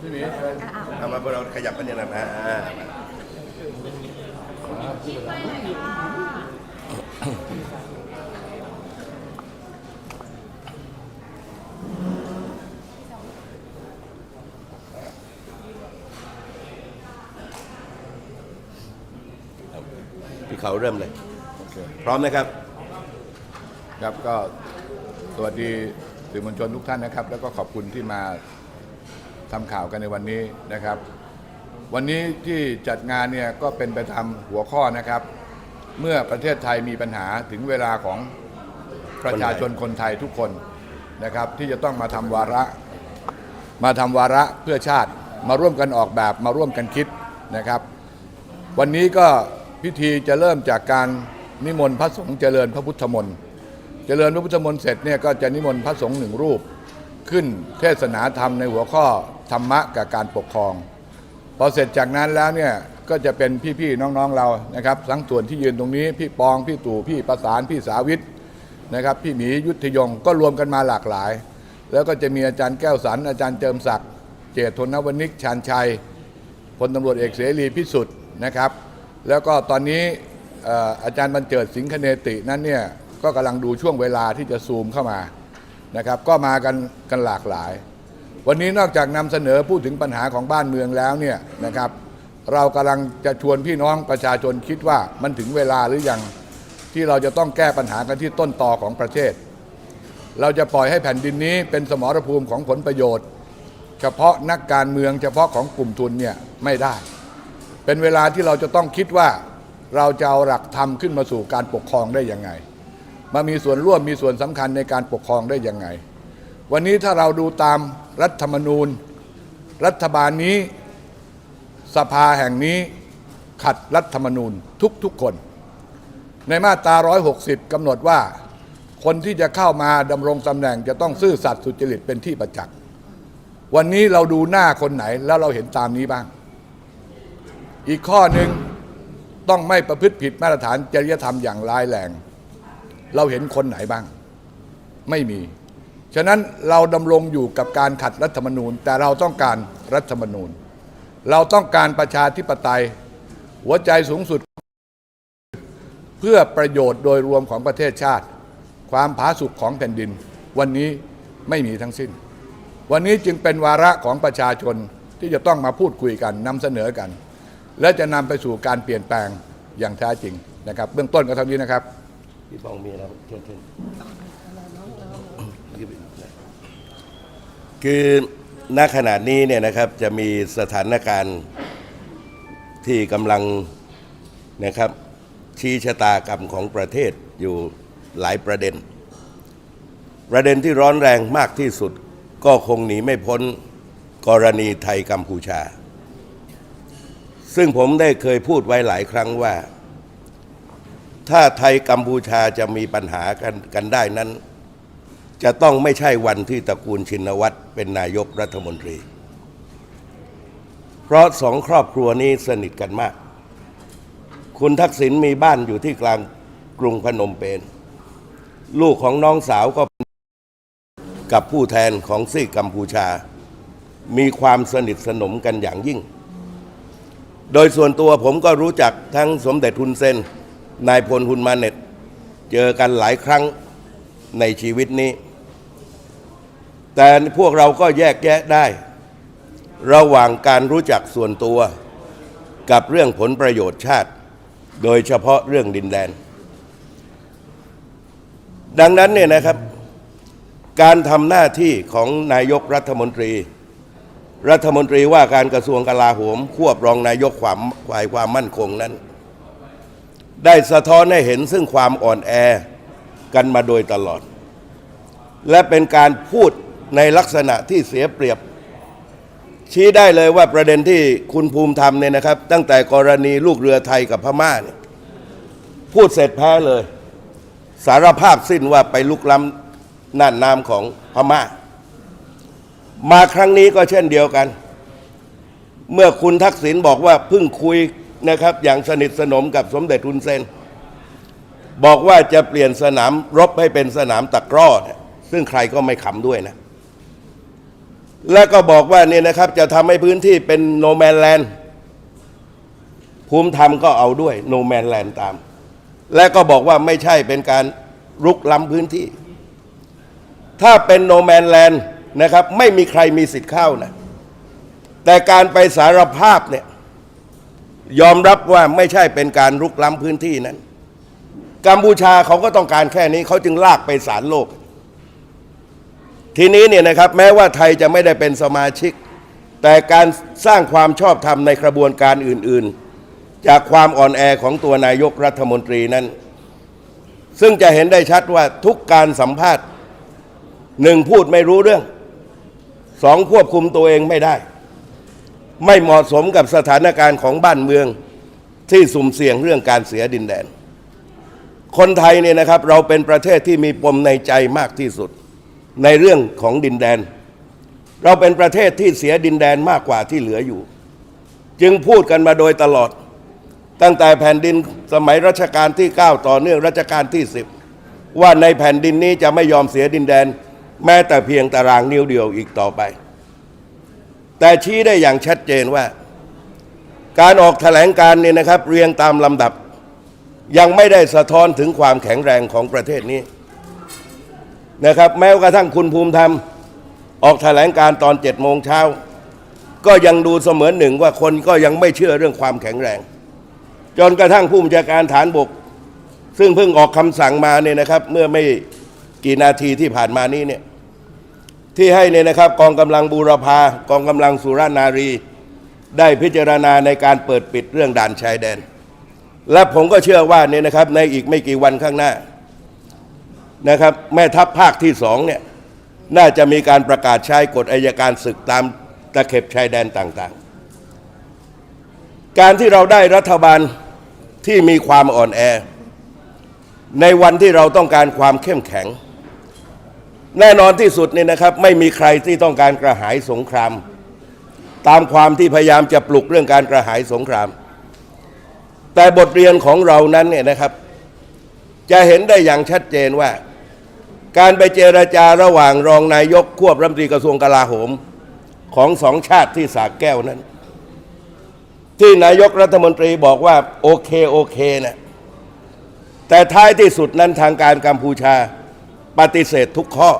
พี่หมีเชิญเอามาพวกเราขยับกันเนี่ยนะอ่าพี่เขาเริ่มเลย โอเคพร้อมนะครับ ครับก็สวัสดีสื่อมวลชนทุกท่านนะครับ แล้วก็ขอบคุณที่มา ทำข่าวกันในวันนี้นะครับ วันนี้ที่จัดงานเนี่ยก็เป็นไปตามหัวข้อนะครับ เมื่อประเทศไทยมีปัญหาถึงเวลาของประชาชนคนไทยทุกคนนะครับ ที่จะต้องมาทำวาระ มาทำวาระเพื่อชาติมาร่วมกันออกแบบมาร่วมกันคิดนะครับ วันนี้ก็พิธีจะเริ่มจากการนิมนต์พระสงฆ์เจริญพระพุทธมนต์เจริญพระพุทธมนต์เสร็จเนี่ยก็จะนิมนต์พระสงฆ์หนึ่งรูป ขึ้นเทศนาธรรมในหัวข้อ ธรรมะกับการปกครอง พอเสร็จจากนั้นแล้วเนี่ยก็จะเป็นพี่ๆน้องๆเรานะครับทั้งส่วนที่ยืนตรงนี้ พี่ปองพี่ตู่พี่ประสานพี่สาวิทนะครับพี่หมียุทธยงก็รวมกันมาหลากหลาย แล้วก็จะมีอาจารย์แก้วสันอาจารย์เจิมศักดิ์เจตทนวนิกชานชัยพลตำรวจเอกเสรีพิสุทธิ์นะครับ แล้วก็ตอนนี้เอ่ออาจารย์บรรเจิดสิงคเนตินั้นเนี่ยก็กำลังดูช่วงเวลาที่จะซูมเข้ามานะครับ ก็มากันกันหลากหลาย วันนี้นอกจากนำเสนอพูดถึงปัญหาของบ้านเมืองแล้วเนี่ยนะครับเรากำลังจะชวนพี่น้องประชาชนคิดว่ามันถึงเวลาหรือยังที่เราจะต้องแก้ปัญหากันที่ต้นตอของประเทศ เราจะปล่อยให้แผ่นดินนี้เป็นสมรภูมิของผลประโยชน์ เฉพาะนักการเมืองเฉพาะของกลุ่มทุนเนี่ยไม่ได้ เป็นเวลาที่เราจะต้องคิดว่าเราจะเอาหลักธรรมขึ้นมาสู่การปกครองได้ยังไง มามีส่วนร่วมมีส่วนสำคัญในการปกครองได้ยังไง วันนี้ถ้าเราดูตาม รัฐธรรมนูญ รัฐบาลนี้ สภาแห่งนี้ขัดรัฐธรรมนูญทุกๆคน ในมาตรา 160 กำหนดว่า คนที่จะเข้ามาดำรงตำแหน่งจะต้องซื่อสัตย์สุจริตเป็นที่ประจักษ์วันนี้เราดูหน้าคนไหนแล้วเราเห็นตามนี้บ้าง อีกข้อหนึ่งต้องไม่ประพฤติผิดมาตรฐานจริยธรรมอย่างร้ายแรง เราเห็นคนไหนบ้าง ไม่มี ฉะนั้นเราดำรงอยู่กับการขัดรัฐธรรมนูญ แต่เราต้องการรัฐธรรมนูญ เราต้องการประชาธิปไตย หัวใจสูงสุด เพื่อประโยชน์โดยรวมของประเทศชาติ ความผาสุกของแผ่นดิน วันนี้ไม่มีทั้งสิ้น วันนี้จึงเป็นวาระของประชาชนที่จะต้องมาพูดคุยกันนำเสนอกัน และจะนำไปสู่การเปลี่ยนแปลงอย่างแท้จริงนะครับ เบื้องต้นก็เท่านี้นะครับพี่ปองมีอะไรเชิญเชิญ คือณขณะนี้เนี่ยนะครับจะมีสถานการณ์ที่กำลังนะครับชี้ชะตากรรมของประเทศอยู่หลายประเด็น ประเด็นที่ร้อนแรงมากที่สุดก็คงหนีไม่พ้นกรณีไทยกัมพูชา ซึ่งผมได้เคยพูดไว้หลายครั้งว่า ถ้าไทยกัมพูชาจะมีปัญหากันกันได้นั้น จะต้องไม่ใช่วันที่ตระกูลชินวัตรเป็นนายกรัฐมนตรี เพราะสองครอบครัวนี้สนิทกันมาก คุณทักษิณมีบ้านอยู่ที่กลางกรุงพนมเปญลูกของน้องสาวก็กับผู้แทนของซีกกัมพูชา มีความสนิทสนมกันอย่างยิ่ง โดยส่วนตัวผมก็รู้จักทั้งสมเด็จฮุนเซนนายพลฮุนมาเน็ต เจอกันหลายครั้งในชีวิตนี้ แต่พวกเราก็แยกแยะได้ ระหว่างการรู้จักส่วนตัวกับเรื่องผลประโยชน์ชาติ โดยเฉพาะเรื่องดินแดน ดังนั้นเนี่ยนะครับ การทำหน้าที่ของนายกรัฐมนตรี รัฐมนตรีว่าการกระทรวงกลาโหม ควบรองนายกความฝ่ายความมั่นคงนั้น ได้สะท้อนให้เห็นซึ่งความอ่อนแอกันมาโดยตลอด และเป็นการพูด ในลักษณะที่เสียเปรียบ ชี้ได้เลยว่าประเด็นที่คุณภูมิธรรมเนี่ยนะครับ ตั้งแต่กรณีลูกเรือไทยกับพม่าเนี่ยพูดเสร็จแพ้เลย สารภาพสิ้นว่าไปลุกล้ำน่านน้ำของพม่า มาครั้งนี้ก็เช่นเดียวกัน เมื่อคุณทักษิณบอกว่าเพิ่งคุยนะครับ อย่างสนิทสนมกับสมเด็จทุนเซนบอกว่าจะเปลี่ยนสนามรบให้เป็นสนามตะกร้อ ซึ่งใครก็ไม่ขำด้วยนะ และก็บอกว่าเนี่ยนะครับจะทำให้พื้นที่เป็นโนแมนแลนด์ภูมิธรรมก็เอาด้วยโนแมนแลนด์ตาม และก็บอกว่าไม่ใช่เป็นการรุกล้ำพื้นที่ ถ้าเป็นโนแมนแลนด์นะครับ ไม่มีใครมีสิทธิ์เข้านะ แต่การไปสารภาพเนี่ยยอมรับว่าไม่ใช่เป็นการรุกล้ำพื้นที่นั้น กัมพูชาเขาก็ต้องการแค่นี้เขาจึงลากไปศาลโลก ทีนี้เนี่ยนะครับแม้ว่าไทยจะไม่ได้เป็นสมาชิก แต่การสร้างความชอบธรรมในกระบวนการอื่น ๆ จากความอ่อนแอของตัวนายกรัฐมนตรีนั้น ซึ่งจะเห็นได้ชัดว่าทุกการสัมภาษณ์หนึ่งพูดไม่รู้เรื่องสองควบคุมตัวเองไม่ได้ ไม่เหมาะสมกับสถานการณ์ของบ้านเมืองที่สุ่มเสี่ยงเรื่องการเสียดินแดน คนไทยเนี่ยนะครับเราเป็นประเทศที่มีปมในใจมากที่สุด ในเรื่องของดินแดน เราเป็นประเทศที่เสียดินแดนมากกว่าที่เหลืออยู่ จึงพูดกันมาโดยตลอด ตั้งแต่แผ่นดินสมัยรัชกาลที่ 9 ต่อเนื่องรัชกาลที่ 10 ว่าในแผ่นดินนี้จะไม่ยอมเสียดินแดน แม้แต่เพียงตารางนิ้วเดียวอีกต่อไป แต่ชี้ได้อย่างชัดเจนว่า การออกแถลงการณ์เนี่ยนะครับ เรียงตามลำดับ ยังไม่ได้สะท้อนถึงความแข็งแรงของประเทศนี้ นะครับ แม้กระทั่งคุณภูมิธรรม ออกแถลงการตอนเจ็ดโมงเช้า ก็ยังดูเสมือนหนึ่งว่าคนก็ยังไม่เชื่อเรื่องความแข็งแรง จนกระทั่งผู้บัญชาการฐานบก ซึ่งเพิ่งออกคำสั่งมาเนี่ยนะครับ เมื่อไม่กี่นาทีที่ผ่านมานี้เนี่ยที่ให้เนี่ยนะครับกองกำลังบูรพากองกำลังสุรานารี ได้พิจารณาในการเปิดปิดเรื่องด่านชายแดน และผมก็เชื่อว่าเนี่ยนะครับในอีกไม่กี่วันข้างหน้า นะครับแม่ทัพภาคที่สองเนี่ยน่าจะมีการประกาศใช้กฎอายการศึกตามตะเข็บชายแดนต่างๆ การที่เราได้รัฐบาลที่มีความอ่อนแอ ในวันที่เราต้องการความเข้มแข็ง แน่นอนที่สุดเนี่ยนะครับ ไม่มีใครที่ต้องการกระหายสงคราม ตามความที่พยายามจะปลุกเรื่องการกระหายสงคราม แต่บทเรียนของเรานั้นเนี่ยนะครับ จะเห็นได้อย่างชัดเจนว่า การไปเจรจาระหว่างรองนายกควบรัฐมนตรีกระทรวงกลาโหม ของสองชาติที่สากแก้วนั้น ที่นายกรัฐมนตรีบอกว่าโอเคโอเคนะแต่ท้ายที่สุดนั้นทางการกัมพูชาปฏิเสธทุกข้อ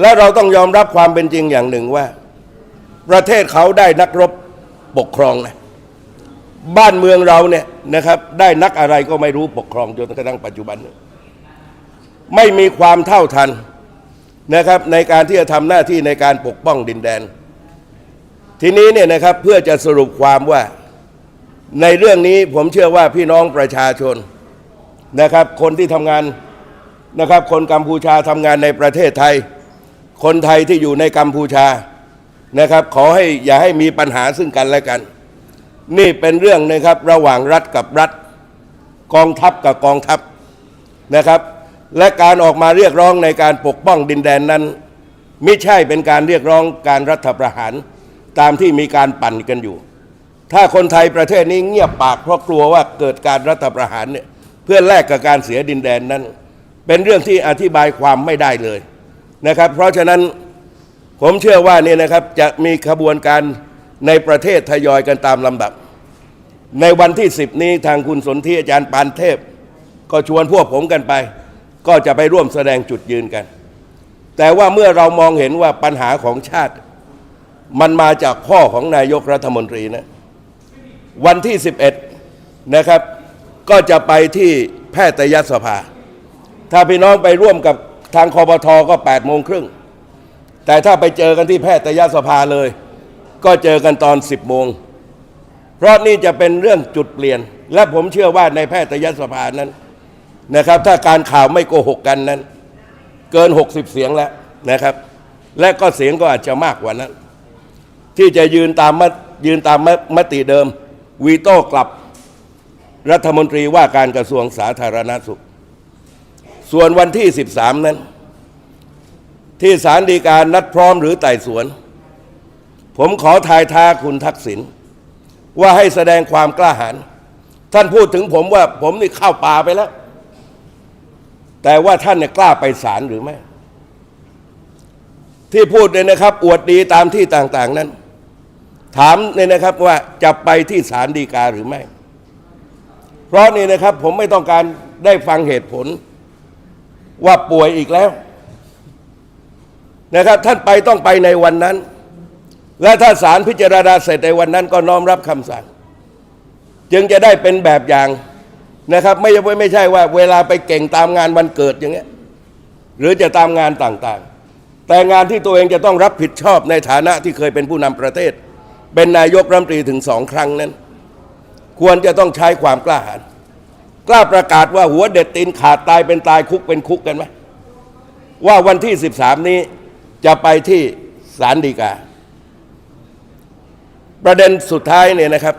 และเราต้องยอมรับความเป็นจริงอย่างหนึ่งว่า ประเทศเขาได้นักรบปกครองนะบ้านเมืองเราเนี่ยนะครับได้นักอะไรก็ไม่รู้ปกครองจนกระทั่งปัจจุบันนี้ ไม่มีความเท่าทันนะครับในการที่จะทำหน้าที่ในการปกป้องดินแดน ทีนี้เนี่ยนะครับเพื่อจะสรุปความว่าในเรื่องนี้ผมเชื่อว่าพี่น้องประชาชนนะครับ คนที่ทำงานนะครับ คนกัมพูชาทำงานในประเทศไทย คนไทยที่อยู่ในกัมพูชานะครับ ขอให้อย่าให้มีปัญหาซึ่งกันและกัน นี่เป็นเรื่องนะครับระหว่างรัฐกับรัฐ กองทัพกับกองทัพนะครับ และการออกมาเรียกร้องในการปกป้องดินแดนนั้น ไม่ใช่เป็นการเรียกร้องการรัฐประหาร ตามที่มีการปั่นกันอยู่ ถ้าคนไทยประเทศนี้เงียบปากเพราะกลัวว่าเกิดการรัฐประหารเนี่ยเพื่อแลกกับการเสียดินแดนนั้น เป็นเรื่องที่อธิบายความไม่ได้เลยนะครับ เพราะฉะนั้นผมเชื่อว่านี่นะครับจะมีขบวนการในประเทศทยอยกันตามลำดับ ในวันที่ 10 นี้ทางคุณสนธิอาจารย์ปานเทพ ก็ชวนพวกผมกันไป ก็จะไปร่วมแสดงจุดยืนกัน แต่ว่าเมื่อเรามองเห็นว่าปัญหาของชาติ มันมาจากพ่อของนายกรัฐมนตรีนะ วันที่ 11 นะครับ ก็จะไปที่แพทยสภา ถ้าพี่น้องไปร่วมกับทางคอปทอก็8โมงครึ่ง แต่ถ้าไปเจอกันที่แพทยสภาเลย ก็เจอกันตอน 10 โมง เพราะนี่จะเป็นเรื่องจุดเปลี่ยน และผมเชื่อว่าในแพทยสภานั้น นะครับ ถ้าการข่าวไม่โกหกกันนั้น เกิน 60 เสียงแล้วนะครับ และก็เสียงก็อาจจะมากกว่านั้น ที่จะยืนตามมยืนตามมติเดิมวีโต้กลับรัฐมนตรีว่าการกระทรวงสาธารณสุข ส่วนวันที่ 13 นั้น ที่ศาลฎีการนัดพร้อมหรือไต่สวน ผมขอทายท้าคุณทักษิณว่าให้แสดงความกล้าหาญท่านพูดถึงผมว่าผมนี่เข้าป่าไปแล้ว แต่ว่าท่านเนี่ยกล้าไปศาลหรือไม่ ที่พูดเนี่ยนะครับ อวดดีตามที่ต่าง ๆ นั้น ถามเนี่ยนะครับว่าจะไปที่ศาลฎีกาหรือไม่ เพราะนี่นะครับผมไม่ต้องการได้ฟังเหตุผลว่าป่วยอีกแล้วนะครับ ท่านไปต้องไปในวันนั้น และถ้าศาลพิจารณาเสร็จในวันนั้นก็น้อมรับคำสั่ง จึงจะได้เป็นแบบอย่าง นะครับไม่ใช่ไม่ใช่ว่าเวลาไปเก่งตามงานวันเกิดอย่างเงี้ยหรือจะตามงานต่างๆ แต่งานที่ตัวเองจะต้องรับผิดชอบในฐานะที่เคยเป็นผู้นำประเทศ เป็นนายกรัฐมนตรีถึงสองครั้งนั้น ควรจะต้องใช้ความกล้าหาญกล้าประกาศว่าหัวเด็ดตีนขาดตายเป็นตายคุกเป็นคุกกันไหมว่าวันที่ 13 นี้จะไปที่ศาลฎีกา ประเด็นสุดท้ายเนี่ยนะครับ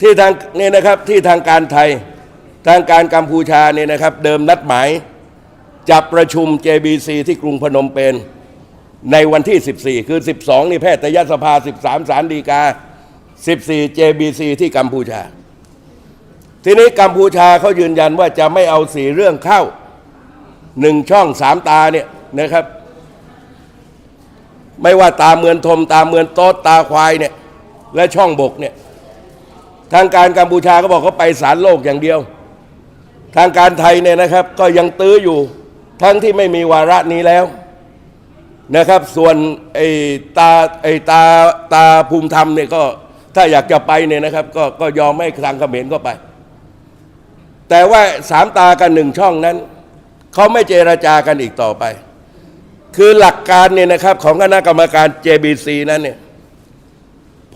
ที่ทางเนี่ยนะครับที่ทางการไทยทางการกัมพูชาเนี่ยนะครับ เดิมนัดหมายจะประชุม JBC ที่กรุงพนมเปญในวันที่ 14 คือ 12 นี่แพทยสภา 13 สารดีกา 14 JBC ที่กัมพูชา ทีนี้กัมพูชาเขายืนยันว่าจะไม่เอาสีเรื่องเข้าหนึ่งช่องสามตาเนี่ยนะครับ ไม่ว่าตาเมือนทมตาเมือนโต๊ดตาควายเนี่ยและช่องบกเนี่ย ทางการกัมพูชาก็บอกเขาไปศาลโลกอย่างเดียว ทางการไทยเนี่ยนะครับ ก็ยังตื้ออยู่ทั้งที่ไม่มีวาระนี้แล้วนะครับ ส่วนไอ้ตาไอ้ตาตาภูมิธรรมเนี่ยก็ถ้าอยากจะไปเนี่ยนะครับ ก็ก็ยอมให้ทางเขมรก็ไป แต่ว่าสามตากันหนึ่งช่องนั้นเขาไม่เจรจากันอีกต่อไป คือหลักการเนี่ยนะครับของคณะกรรมการ JBC นั้นเนี่ย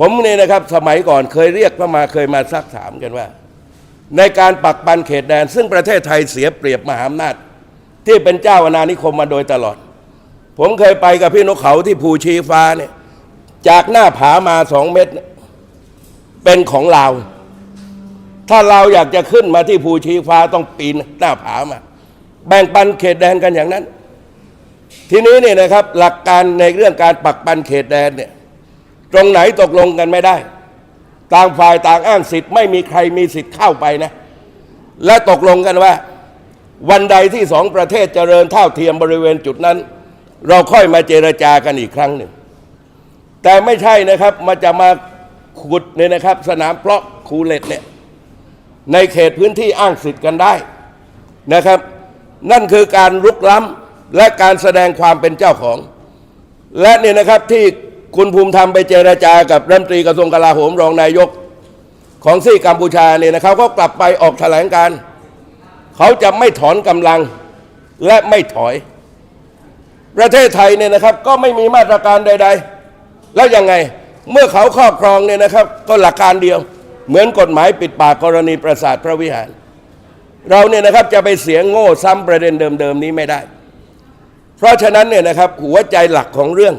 ผมเนี่ยนะครับสมัยก่อนเคยเรียกมาเคยมาซักถามกันว่า ในการปักปันเขตแดน ซึ่งประเทศไทยเสียเปรียบมหาอำนาจ ที่เป็นเจ้าอาณานิคมมาโดยตลอด ผมเคยไปกับพี่นกเขาที่ภูชีฟ้าเนี่ยจากหน้าผามาสองเมตร เป็นของเราวถ้าเราอยากจะขึ้นมาที่ภูชีฟ้าต้องปีนหน้าผามา แบ่งปันเขตแดนกันอย่างนั้น ทีนี้เนี่ยนะครับหลักการในเรื่องการปักปันเขตแดนเนี่ย ตรงไหนตกลงกันไม่ได้ ต่างฝ่ายต่างอ้างสิทธิ์ไม่มีใครมีสิทธิ์เข้าไปนะ และตกลงกันว่า วันใดที่สองประเทศเจริญเท่าเทียมบริเวณจุดนั้น เราค่อยมาเจรจากันอีกครั้งหนึ่ง แต่ไม่ใช่นะครับมันจะมาขุดเนี่ยนะครับ สนามเพาะคูเล็กเนี่ยในเขตพื้นที่อ้างสิทธิ์กันได้นะครับ นั่นคือการรุกล้ำและการแสดงความเป็นเจ้าของ และเนี่ยนะครับที่ คุณภูมิธรรมไปเจรจากับรัฐมนตรีกระทรวงกลาโหมรองนายกของซี่กัมพูชาเนี่ยนะครับเขากลับไปออกแถลงการ เขาจะไม่ถอนกำลังและไม่ถอย ประเทศไทยเนี่ยนะครับก็ไม่มีมาตรการใด ๆ แล้วยังไงเมื่อเขาครอบครองเนี่ยนะครับ ก็หลักการเดียว เหมือนกฎหมายปิดปากกรณีประสาทพระวิหาร เราเนี่ยนะครับจะไปเสียงโง่ซ้ำประเด็นเดิมๆนี้ไม่ได้ เพราะฉะนั้นเนี่ยนะครับหัวใจหลักของเรื่อง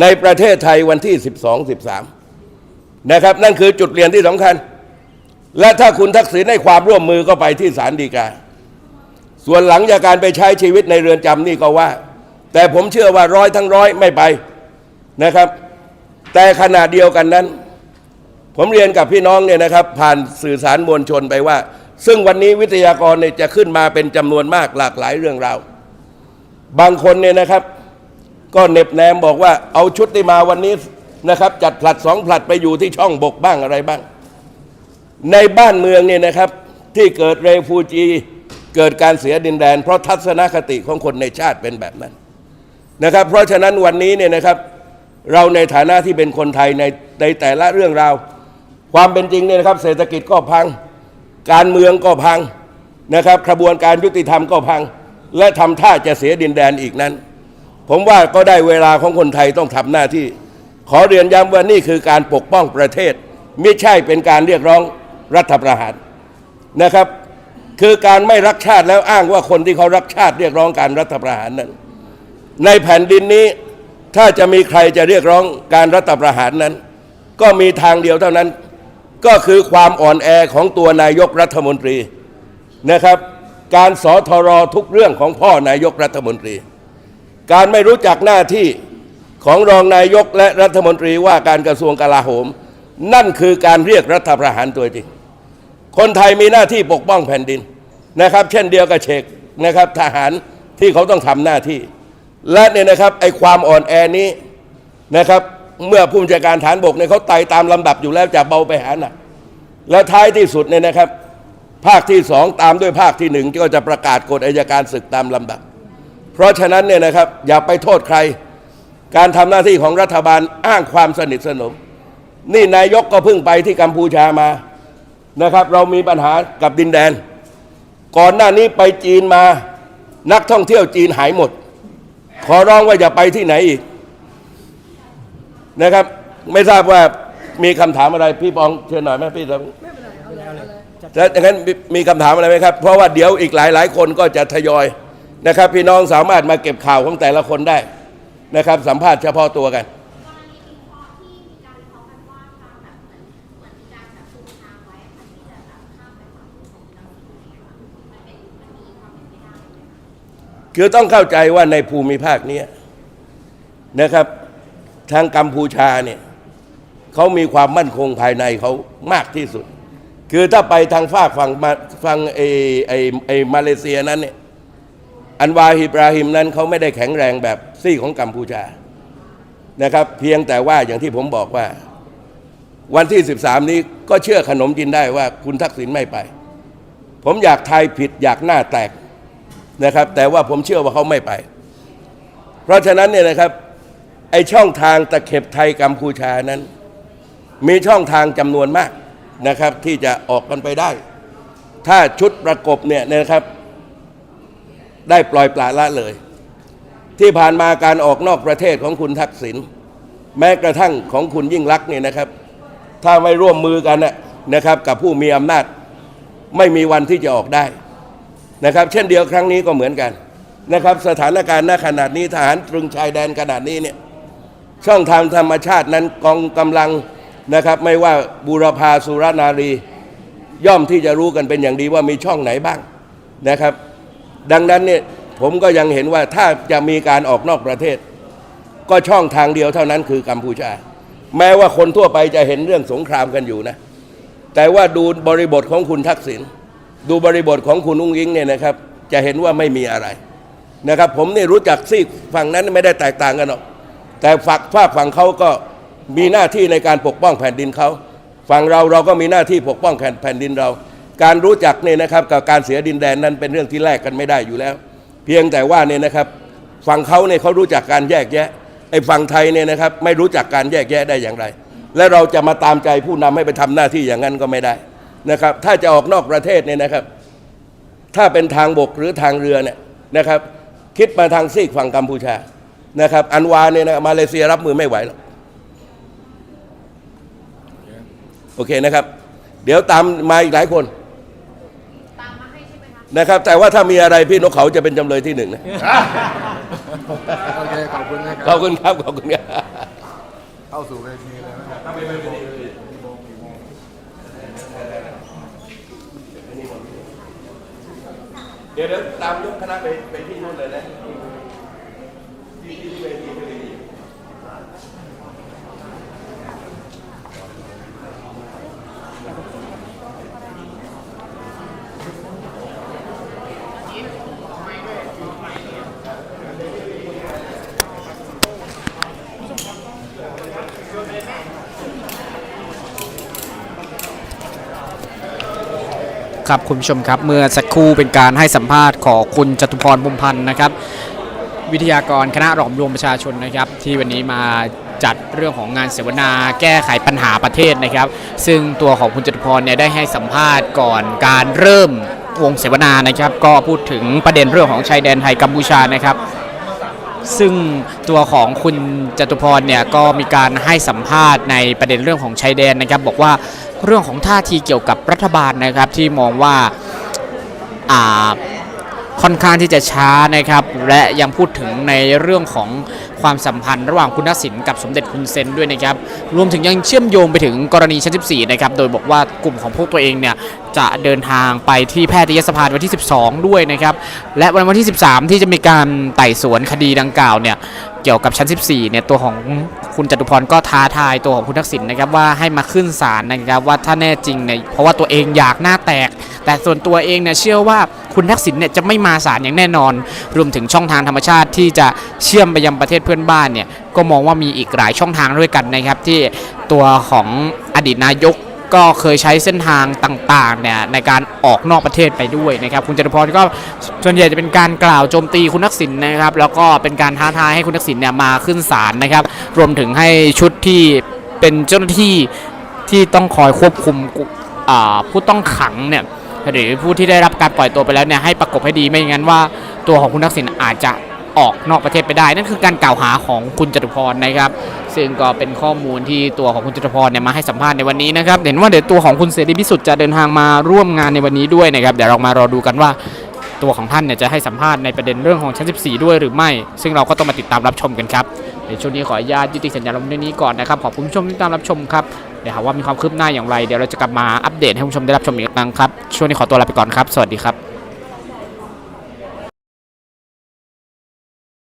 ในประเทศไทยวันที่ 12 13 นะครับ นั่นคือจุดเปลี่ยนที่สำคัญ และถ้าคุณทักษิณให้ความร่วมมือก็ไปที่ศาลฎีกา ส่วนหลังจากการไปใช้ชีวิตในเรือนจำนี่ก็ว่า แต่ผมเชื่อว่าร้อยทั้งร้อยไม่ไปนะครับ แต่ขณะเดียวกันนั้น ผมเรียนกับพี่น้องเนี่ยนะครับ ผ่านสื่อสารมวลชนไปว่า ซึ่งวันนี้วิทยากรเนี่ยจะขึ้นมาเป็นจำนวนมากหลากหลายเรื่องราวบางคนเนี่ยนะครับ ก็เน็บแนมบอกว่าเอาชุดที่มาวันนี้นะครับ จัดผลัดสองผลัดไปอยู่ที่ช่องบกบ้างอะไรบ้าง ในบ้านเมืองเนี่ยนะครับ ที่เกิดเรฟูจีเกิดการเสียดินแดน เพราะทัศนคติของคนในชาติเป็นแบบนั้นนะครับ เพราะฉะนั้นวันนี้เนี่ยนะครับ เราในฐานะที่เป็นคนไทยในในแต่ละเรื่องราว ความเป็นจริงเนี่ยนะครับ เศรษฐกิจก็พัง การเมืองก็พังนะครับกระบวนการยุติธรรมก็พัง และทำท่าจะเสียดินแดนอีกนั้น ผมว่าก็ได้เวลาของคนไทยต้องทำหน้าที่ ขอเรียนย้ำว่านี่คือการปกป้องประเทศ ไม่ใช่เป็นการเรียกร้องรัฐประหารนะครับ คือการไม่รักชาติแล้วอ้างว่าคนที่เขารักชาติเรียกร้องการรัฐประหารนั้น ในแผ่นดินนี้ถ้าจะมีใครจะเรียกร้องการรัฐประหารนั้น ก็มีทางเดียวเท่านั้น ก็คือความอ่อนแอของตัวนายกรัฐมนตรีนะครับ การสอทรทุกเรื่องของพ่อนายกรัฐมนตรี การไม่รู้จักหน้าที่ของรองนายกและรัฐมนตรีว่าการกระทรวงกลาโหม นั่นคือการเรียกรัฐประหารตัวจริง คนไทยมีหน้าที่ปกป้องแผ่นดินนะครับ เช่นเดียวกับเชกนะครับทหารที่เขาต้องทำหน้าที่ และเนี่ยนะครับไอ้ความอ่อนแอนี้นะครับเมื่อผู้บัญชาการฐานบกเนี่ยเขาไต่ตามลำดับอยู่แล้วจากเบาไปหาหนักแล้วท้ายที่สุดเนี่ยนะครับ ภาคที่สองตามด้วยภาคที่หนึ่งก็จะประกาศกฎอัยการศึกตามลำดับ เพราะฉะนั้นเนี่ยนะครับอย่าไปโทษใคร การทำหน้าที่ของรัฐบาลอ้างความสนิทสนม นี่นายกก็เพิ่งไปที่กัมพูชามานะครับ เรามีปัญหากับดินแดน ก่อนหน้านี้ไปจีนมานักท่องเที่ยวจีนหายหมด ขอร้องว่าอย่าไปที่ไหนอีกนะครับ ไม่ทราบว่ามีคำถามอะไรพี่ปองเชิญหน่อยไหมพี่ครับแล้วอย่างนั้นมีมีคำถามอะไรไหมครับ เพราะว่าเดี๋ยวอีกหลายหลายๆคนก็จะทยอย นะครับพี่น้องสามารถมาเก็บข่าวของแต่ละคนได้นะครับ สัมภาษณ์เฉพาะตัวกัน คือต้องเข้าใจว่าในภูมิภาคนี้นะครับ ทางกัมพูชาเนี่ยเขามีความมั่นคงภายในเขามากที่สุด คือถ้าไปทางฝากฝั่งมาฝั่งไอไอไอมาเลเซียนั้นเนี่ย อันวาฮิบราฮิมนั้นเขาไม่ได้แข็งแรงแบบซี่ของกัมพูชานะครับเพียงแต่ว่าอย่างที่ผมบอกว่า วันที่ 13 นี้ก็เชื่อขนมกินได้ว่าคุณทักษิณไม่ไป ผมอยากทายผิดอยากหน้าแตกนะครับ แต่ว่าผมเชื่อว่าเขาไม่ไป เพราะฉะนั้นเนี่ยนะครับไอช่องทางตะเข็บไทยกัมพูชานั้น มีช่องทางจำนวนมากนะครับ ที่จะออกกันไปได้ ถ้าชุดประกบเนี่ยนะครับ ได้ปล่อยปละละเลย ที่ผ่านมาการออกนอกประเทศของคุณทักษิณแม้กระทั่งของคุณยิ่งลักษณ์เนี่ยนะครับ ถ้าไม่ร่วมมือกันนะครับกับผู้มีอำนาจไม่มีวันที่จะออกได้นะครับ เช่นเดียวครั้งนี้ก็เหมือนกันนะครับ สถานการณ์ณขนาดนี้ทหารตรึงชายแดนขนาดนี้เนี่ยช่องทางธรรมชาตินั้นกองกำลังนะครับไม่ว่าบูรพาสุรนารี ย่อมที่จะรู้กันเป็นอย่างดีว่ามีช่องไหนบ้างนะครับ ดังนั้นเนี่ยผมก็ยังเห็นว่าถ้าจะมีการออกนอกประเทศ ก็ช่องทางเดียวเท่านั้นคือกัมพูชา แม้ว่าคนทั่วไปจะเห็นเรื่องสงครามกันอยู่นะ แต่ว่าดูบริบทของคุณทักษิณดูบริบทของคุณอุ้งอิงเนี่ยนะครับ จะเห็นว่าไม่มีอะไรนะครับ ผมนี่รู้จักซีกฝั่งนั้นไม่ได้แตกต่างกันหรอกแต่ฝักฝากฝั่งเขาก็มีหน้าที่ในการปกป้องแผ่นดินเขาฝั่งเราเราก็มีหน้าที่ปกป้องแผ่นดินเรา การรู้จักเนี่ยนะครับกับการเสียดินแดนนั้นเป็นเรื่องที่แลกกันไม่ได้อยู่แล้ว เพียงแต่ว่าเนี่ยนะครับฝั่งเขาเนี่ยเขารู้จักการแยกแยะไอ้ฝั่งไทยเนี่ยนะครับไม่รู้จักการแยกแยะได้อย่างไร และเราจะมาตามใจผู้นำให้ไปทำหน้าที่อย่างนั้นก็ไม่ได้นะครับ ถ้าจะออกนอกประเทศเนี่ยนะครับ ถ้าเป็นทางบกหรือทางเรือเนี่ยนะครับ คิดมาทางซีกฝั่งกัมพูชานะครับ อันวาเนี่ยนะมาเลเซียรับมือไม่ไหวหรอกโอเคนะครับ เดี๋ยวตามมาอีกหลายคน ตามมาให้ใช่ไหมคะ นะครับ แต่ว่าถ้ามีอะไรพี่นกเขาจะเป็นจำเลยที่หนึ่งนะโอเคขอบคุณนะคขรัอบบคุณครับ ขอบคุณครับเข้าสู่เวทีเลยนะครับเดี๋ยวเดี๋ยวตามยกคณะไปไปที่นู่นเลยนะที่ที่เวทีพอดี ครับคุณผู้ชมครับ เมื่อสักครู่เป็นการให้สัมภาษณ์ของคุณจตุพรบุมพันธ์นะครับ วิทยากรคณะหลอมรวมประชาชนนะครับ ที่วันนี้มาจัดเรื่องของงานเสวนาแก้ไขปัญหาประเทศนะครับ ซึ่งตัวของคุณจตุพรเนี่ยได้ให้สัมภาษณ์ก่อนการเริ่มวงเสวนานะครับ ก็พูดถึงประเด็นเรื่องของชายแดนไทยกัมพูชานะครับซึ่งตัวของคุณจตุพรเนี่ยก็มีการให้สัมภาษณ์ในประเด็นเรื่องของชายแดนนะครับ บอกว่า เรื่องของท่าทีเกี่ยวกับรัฐบาลนะครับที่มองว่าค่อนข้างที่จะช้านะครับ และยังพูดถึงในเรื่องของความสัมพันธ์ระหว่างคุณทักษิณกับสมเด็จคุณเซนด้วยนะครับ รวมถึงยังเชื่อมโยงไปถึงกรณีชั้น 14 นะครับ โดยบอกว่ากลุ่มของพวกตัวเองเนี่ย จะเดินทางไปที่แพทยสภาวันที่ 12 ด้วยนะครับ และวันวันที่ 13 ที่จะมีการไต่สวนคดีดังกล่าวเนี่ย เกี่ยวกับชั้น 14 เนี่ยตัวของคุณจตุพรก็ท้าทายตัวของคุณทักษิณนะครับว่าให้มาขึ้นศาลนะครับว่าถ้าแน่จริงเนี่ยเพราะว่าตัวเองอยากหน้าแตก แต่ส่วนตัวเองเนี่ยเชื่อว่าคุณทักษิณเนี่ยจะไม่มาศาลอย่างแน่นอน รวมถึงช่องทางธรรมชาติที่จะเชื่อมไปยังประเทศเพื่อนบ้านเนี่ยก็มองว่ามีอีกหลายช่องทางด้วยกันนะครับที่ตัวของอดีตนายก ก็เคยใช้เส้นทางต่างๆเนี่ยในการออกนอกประเทศไปด้วยนะครับ คุณจตุพรก็ส่วนใหญ่จะเป็นการกล่าวโจมตีคุณทักษิณนะครับ แล้วก็เป็นการท้าทายให้คุณทักษิณเนี่ยมาขึ้นศาลนะครับ รวมถึงให้ชุดที่เป็นเจ้าหน้าที่ที่ต้องคอยควบคุมผู้ต้องขังเนี่ยหรือผู้ที่ได้รับการปล่อยตัวไปแล้วเนี่ยให้ประกบให้ดีไม่อย่างนั้นว่าตัวของคุณทักษิณอาจจะออกนอกประเทศไปได้ นั่นคือการกล่าวหาของคุณจตุพรนะครับ ซึ่งก็เป็นข้อมูลที่ตัวของคุณจตุพรเนี่ยมาให้สัมภาษณ์ในวันนี้นะครับเห็นว่าเดี๋ยวตัวของคุณเสรีพิสุทธิ์จะเดินทางมาร่วมงานในวันนี้ด้วยนะครับเดี๋ยวเรามารอดูกันว่าตัวของท่านเนี่ยจะให้สัมภาษณ์ในประเด็นเรื่องของชั้น 14 ด้วยหรือไม่ ซึ่งเราก็ต้องมาติดตามรับชมกันครับในช่วงนี้ขออนุญาตยุติสัญญาลงเรื่องนี้ก่อนนะครับ ขอบคุณผู้ชมที่ตามรับชมครับ เดี๋ยวหาว่ามีความคืบหน้าอย่างไร เดี๋ยวเราจะกลับมาอัปเดตให้ผู้ชมได้รับชมอีกครั้งครับ ช่วงนี้ขอตัวลาไปก่อนครับ สวัสดีครับ